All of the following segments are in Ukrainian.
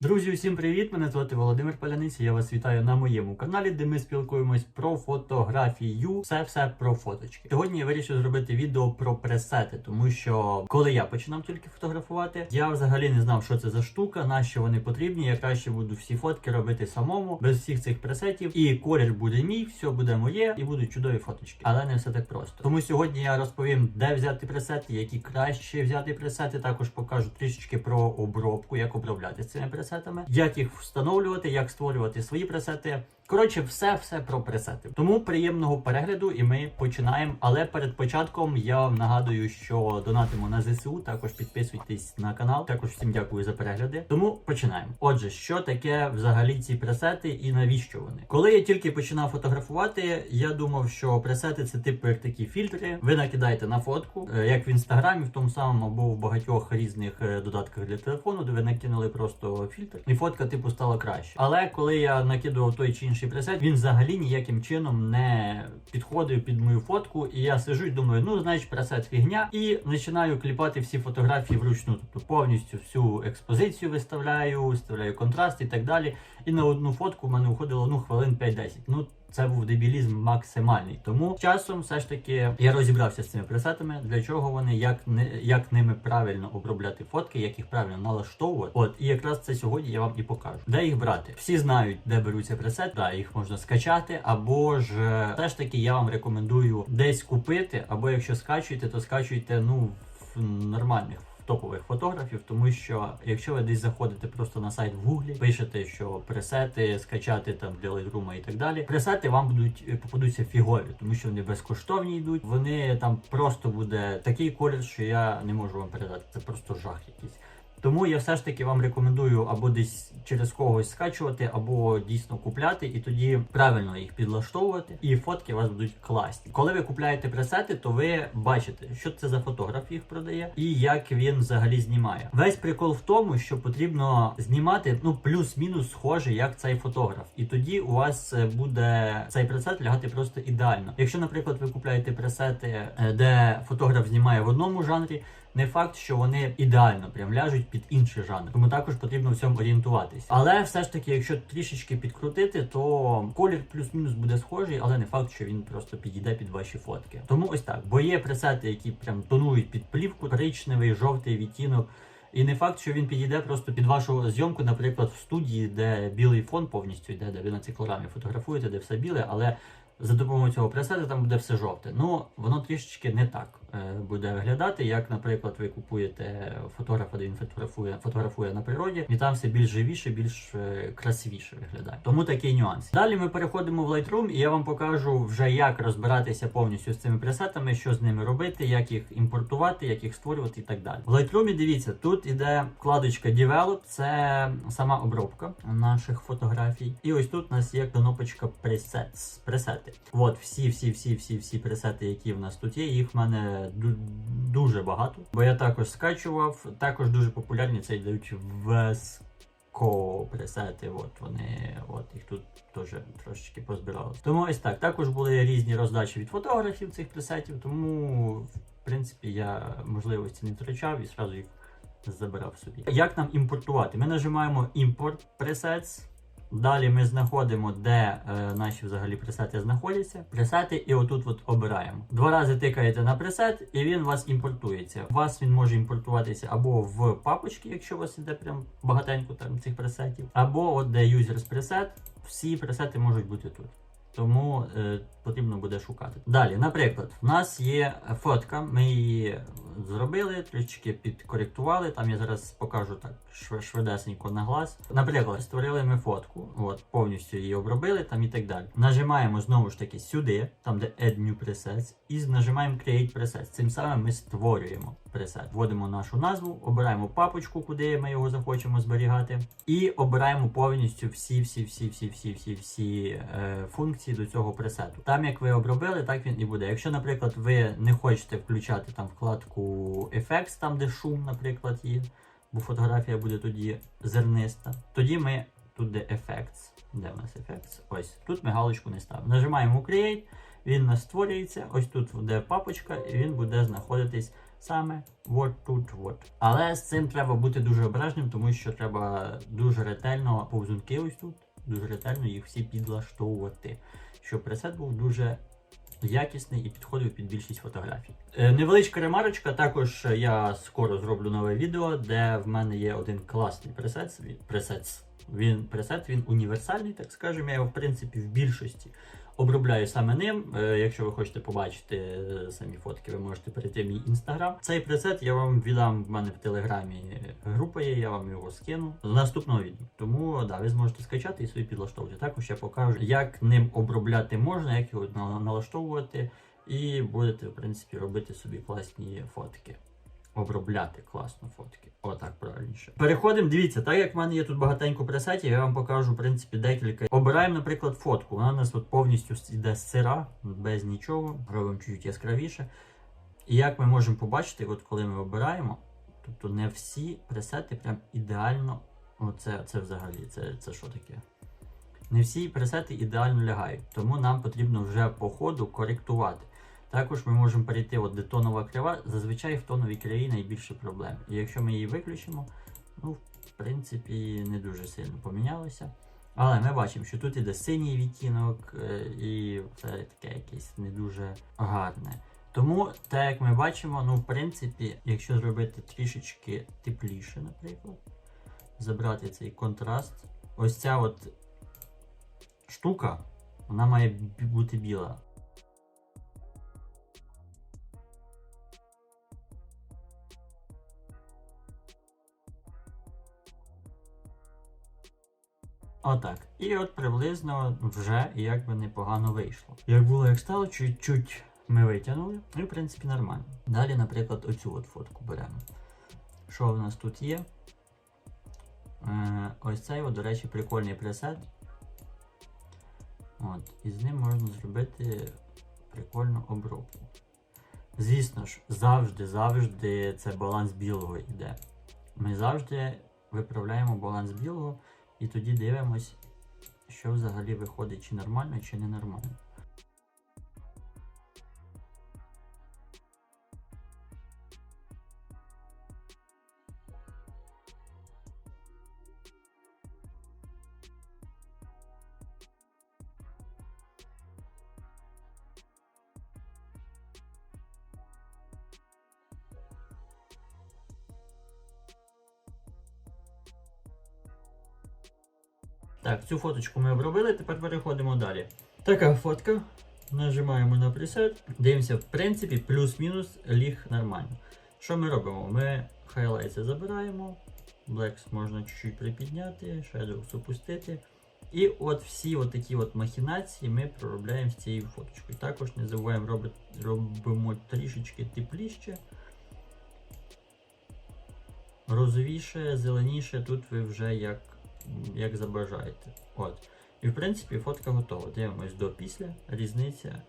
Друзі, усім привіт! Мене звати Володимир Паляниць. Я вас вітаю на моєму каналі, де ми спілкуємось про фотографію. Все все про фоточки. Сьогодні я вирішив зробити відео про пресети, тому що коли я починав тільки фотографувати, я взагалі не знав, що це за штука, на що вони потрібні. Я краще буду всі фотки робити самому, без всіх цих пресетів. І колір буде мій, все буде моє, і будуть чудові фоточки. Але не все так просто. Тому сьогодні я розповім, де взяти пресети, які краще взяти пресети. Також покажу трішечки про обробку, як обробляти цими пресетами, як їх встановлювати, як створювати свої пресети. Коротше, все все про пресети. Тому приємного перегляду, і ми починаємо. Але перед початком я вам нагадую, що донатимо на ЗСУ. Також підписуйтесь на канал. Також всім дякую за перегляди. Тому починаємо. Отже, що таке взагалі ці пресети і навіщо вони? Коли я тільки починав фотографувати, я думав, що пресети це типу як такі фільтри. Ви накидаєте на фотку, е, як в інстаграмі, в тому самому або в багатьох різних е, додатках для телефону, де ви накинули просто фільтр, і фотка типу стала краще. Але коли я накидував той чи інший пресет, він взагалі ніяким чином не підходив під мою фотку. І я сижу і думаю, ну значить пресет фігня, і починаю кліпати всі фотографії вручну, тобто повністю всю експозицію виставляю, виставляю контраст і так далі. І на одну фотку в мене уходило ну хвилин 5-10. Ну це був дебілізм максимальний. Тому часом все ж таки я розібрався з цими пресетами, для чого вони, як не як ними правильно обробляти фотки, як їх правильно налаштовувати. От і якраз це сьогодні я вам і покажу. Де їх брати? Всі знають, де беруться пресети, да, їх можна скачати, або ж е, все ж таки я вам рекомендую десь купити, або якщо скачуєте, то скачуйте ну в нормальних топових фотографів, тому що якщо ви десь заходите просто на сайт в гуглі, пишете, що пресети скачати там для Lightroom і так далі, пресети вам будуть е, попадуться фігові, тому що вони безкоштовні йдуть. Вони там просто буде такий колір, що я не можу вам передати. Це просто жах якийсь. Тому я все ж таки вам рекомендую або десь через когось скачувати, або дійсно купляти, і тоді правильно їх підлаштовувати, і фотки у вас будуть класні. Коли ви купляєте пресети, то ви бачите, що це за фотограф їх продає, і як він взагалі знімає. Весь прикол в тому, що потрібно знімати ну плюс-мінус схоже, як цей фотограф, і тоді у вас е, буде цей пресет лягати просто ідеально. Якщо, наприклад, ви купляєте пресети, е, де фотограф знімає в одному жанрі не факт, що вони ідеально прям ляжуть під інший жанр. Тому також потрібно в цьому орієнтуватись. Але все ж таки, якщо трішечки підкрутити, то колір плюс-мінус буде схожий, але не факт, що він просто підійде під ваші фотки. Тому ось так. Бо є пресети, які прям тонують під плівку, коричневий, жовтий відтінок. І не факт, що він підійде просто під вашу зйомку, наприклад, в студії, де білий фон повністю йде, де ви на циклорамі фотографуєте, де все біле, але за допомогою цього пресету там буде все жовте. Ну, воно трішечки не так буде виглядати, як, наприклад, ви купуєте фотографа, де він фотографує, фотографує на природі, і там все більш живіше, більш е, красивіше виглядає. Тому такий нюанс. Далі ми переходимо в Lightroom, і я вам покажу вже, як розбиратися повністю з цими пресетами, що з ними робити, як їх імпортувати, як їх створювати і так далі. В Lightroom, дивіться, тут іде вкладочка Develop, це сама обробка наших фотографій. І ось тут у нас є кнопочка Presets, пресети. От всі, всі, всі, всі, всі пресети, які в нас тут є, їх в мене дуже багато. Бо я також скачував, також дуже популярні це йдуть Vesco пресети. От вони, от їх тут теж трошечки позбирали. Тому ось так. Також були різні роздачі від фотографів цих пресетів, тому в принципі я можливості не втрачав і зразу їх забирав собі. Як нам імпортувати? Ми нажимаємо Import Presets. Далі ми знаходимо, де е, наші взагалі пресети знаходяться. Пресети, і отут от обираємо. Два рази тикаєте на пресет, і він у вас імпортується. У вас він може імпортуватися або в папочки, якщо у вас іде прям багатенько там цих пресетів, або от де users пресет. Всі пресети можуть бути тут. Тому е, потрібно буде шукати. Далі, наприклад, в нас є фотка, ми її зробили, трішки підкоректували. Там я зараз покажу так шв- швидесенько на глаз. Наприклад, створили ми фотку, от повністю її обробили там і так далі. Нажимаємо знову ж таки сюди, там де Add New Presets, і нажимаємо Create Presets. Цим самим ми створюємо пресет. Вводимо нашу назву, обираємо папочку, куди ми його захочемо зберігати, і обираємо повністю всі, всі, всі, всі, всі, всі, всі е, функції до цього пресету. Там як ви обробили, так він і буде. Якщо, наприклад, ви не хочете включати там вкладку Effects, там де шум, наприклад, є, бо фотографія буде тоді зерниста, тоді ми тут де Effects. Де в нас Effects? Ось тут ми галочку не ставимо. Нажимаємо Create, він нас створюється. Ось тут буде папочка, і він буде знаходитись саме от тут. от. Але з цим треба бути дуже обережним, тому що треба дуже ретельно повзунки ось тут, дуже ретельно їх всі підлаштовувати, щоб пресет був дуже якісний і підходив під більшість фотографій. Е, невеличка ремарочка, також я скоро зроблю нове відео, де в мене є один класний пресет. Пресет, він, пресет, він універсальний, так скажемо. Я його в принципі в більшості обробляю саме ним. Е, якщо ви хочете побачити е, самі фотки, ви можете перейти в мій інстаграм. Цей пресет я вам віддам в мене в телеграмі група є, я вам його скину з наступного відео. Тому да, ви зможете скачати і собі підлаштовувати. Також я покажу, як ним обробляти можна, як його налаштовувати, і будете, в принципі, робити собі класні фотки. Обробляти класно фотки. Отак правильніше. Переходимо. Дивіться, так як в мене є тут багатенько пресетів, я вам покажу, в принципі, декілька. Обираємо, наприклад, фотку. Вона у нас тут повністю йде сира, без нічого. Робимо чуть яскравіше. І як ми можемо побачити, от коли ми обираємо, тобто не всі пресети прям ідеально. Оце це взагалі, це, це що таке? Не всі пресети ідеально лягають, тому нам потрібно вже по ходу коректувати. Також ми можемо перейти, от де тонова крива, зазвичай в тоновій криві найбільше проблем. І якщо ми її виключимо, ну, в принципі, не дуже сильно помінялося. Але ми бачимо, що тут іде синій відтінок, е, і це таке якесь не дуже гарне. Тому, так як ми бачимо, ну, в принципі, якщо зробити трішечки тепліше, наприклад, забрати цей контраст, ось ця от штука, вона має бути біла. Отак. І от приблизно вже як би непогано вийшло. Як було, як стало, чуть-чуть ми витягнули, і в принципі нормально. Далі, наприклад, оцю от фотку беремо. Що в нас тут є? Е, ось цей, от, до речі, прикольний пресет. От, і з ним можна зробити прикольну обробку. Звісно ж, завжди, завжди це баланс білого йде. Ми завжди виправляємо баланс білого і тоді дивимось, що взагалі виходить, чи нормально, чи ненормально. Так, цю фоточку ми обробили, тепер переходимо далі. Така фотка. Нажимаємо на пресет. Дивимося, в принципі, плюс-мінус ліг нормально. Що ми робимо? Ми хайлайти забираємо. Blacks можна чуть-чуть припідняти, Shadows опустити. І от всі от такі от махінації ми проробляємо з цією фоточкою. Також не забуваємо робити, робимо трішечки тепліше. Розовіше, зеленіше, тут ви вже як, як забажаєте. От. І в принципі фотка готова. Дивимось до після. Різниця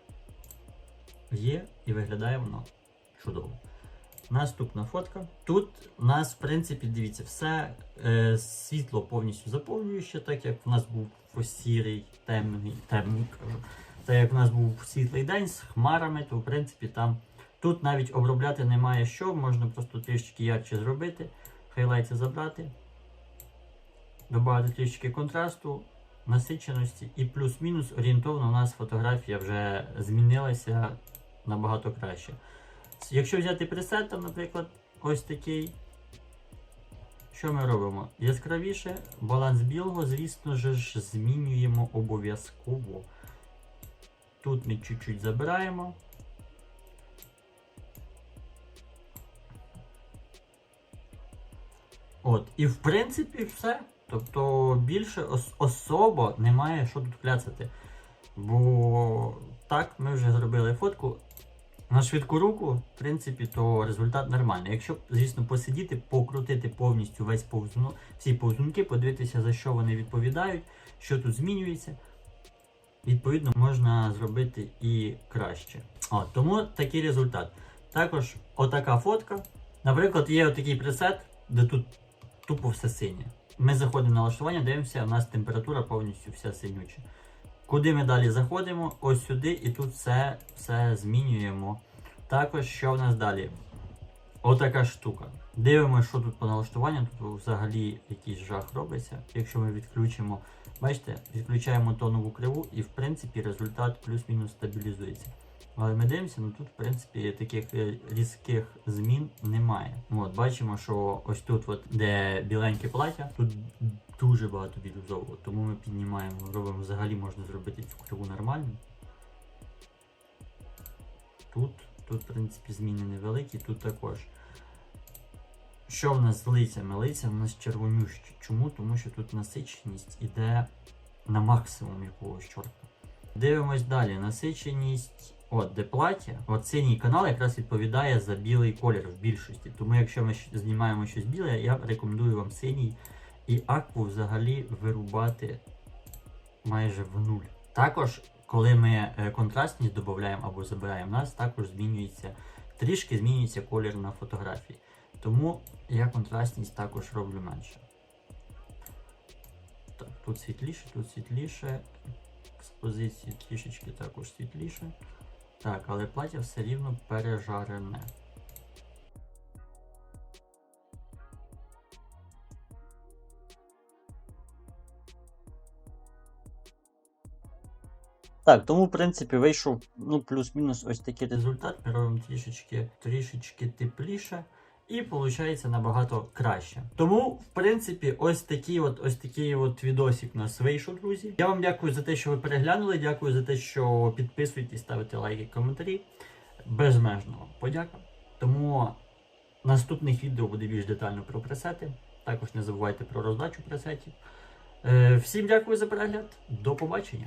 є і виглядає воно чудово. Наступна фотка. Тут у нас, в принципі, дивіться, все е, світло повністю заповнююче, так як в нас був сірий, темний, темний кажу. Так як в нас був світлий день з хмарами, то в принципі там тут навіть обробляти немає що, можна просто трішки ярче зробити, хайлайти забрати, додати трішки контрасту, насиченості і плюс-мінус орієнтовно у нас фотографія вже змінилася набагато краще. Якщо взяти пресет, наприклад, ось такий, що ми робимо? Яскравіше, баланс білого, звісно ж, змінюємо обов'язково. Тут ми чуть-чуть забираємо. От, і в принципі все. Тобто більше ос- особо немає що тут кляцати. Бо так, ми вже зробили фотку. На швидку руку, в принципі, то результат нормальний. Якщо, звісно, посидіти, покрутити повністю весь повзунок, всі повзунки, подивитися, за що вони відповідають, що тут змінюється, відповідно, можна зробити і краще. О, тому такий результат. Також отака фотка. Наприклад, є отакий пресет, де тут тупо все синє. Ми заходимо на налаштування, дивимося, у нас температура повністю вся синюча. Куди ми далі заходимо? Ось сюди, і тут все, все змінюємо. Також що в нас далі? Отака штука. Дивимося, що тут по налаштуванню. Тут взагалі якийсь жах робиться. Якщо ми відключимо, бачите, відключаємо тонову криву і в принципі результат плюс-мінус стабілізується. Але ми дивимося, ну тут в принципі таких е, різких змін немає. От, бачимо, що ось тут, от, де біленьке плаття, тут дуже багато бірюзового. Тому ми піднімаємо, робимо взагалі можна зробити цю криву нормально. Тут, тут, в принципі, зміни невеликі, тут також. Що в нас з лицями? Лиця в нас червонющі. Чому? Тому що тут насиченість іде на максимум якогось чорта. Дивимось далі. Насиченість. От, де плаття. От синій канал якраз відповідає за білий колір в більшості. Тому якщо ми знімаємо щось біле, я рекомендую вам синій і акву взагалі вирубати майже в нуль. Також, коли ми е, контрастність додаємо або забираємо, у нас також змінюється, трішки змінюється колір на фотографії. Тому я контрастність також роблю менше. Так, тут світліше, тут світліше. Експозиції трішечки також світліше. Так, але плаття все рівно пережарене. Так, тому, в принципі, вийшов ну, плюс-мінус ось такий результат. Ми робимо трішечки, трішечки тепліше. І виходить набагато краще. Тому, в принципі, ось такий от ось такий от відосик у нас вийшов, друзі. Я вам дякую за те, що ви переглянули. Дякую за те, що підписуєтесь, ставите лайки, коментарі. Безмежно вам подяка. Тому наступних відео буде більш детально про пресети. Також не забувайте про роздачу пресетів. Е, всім дякую за перегляд. До побачення.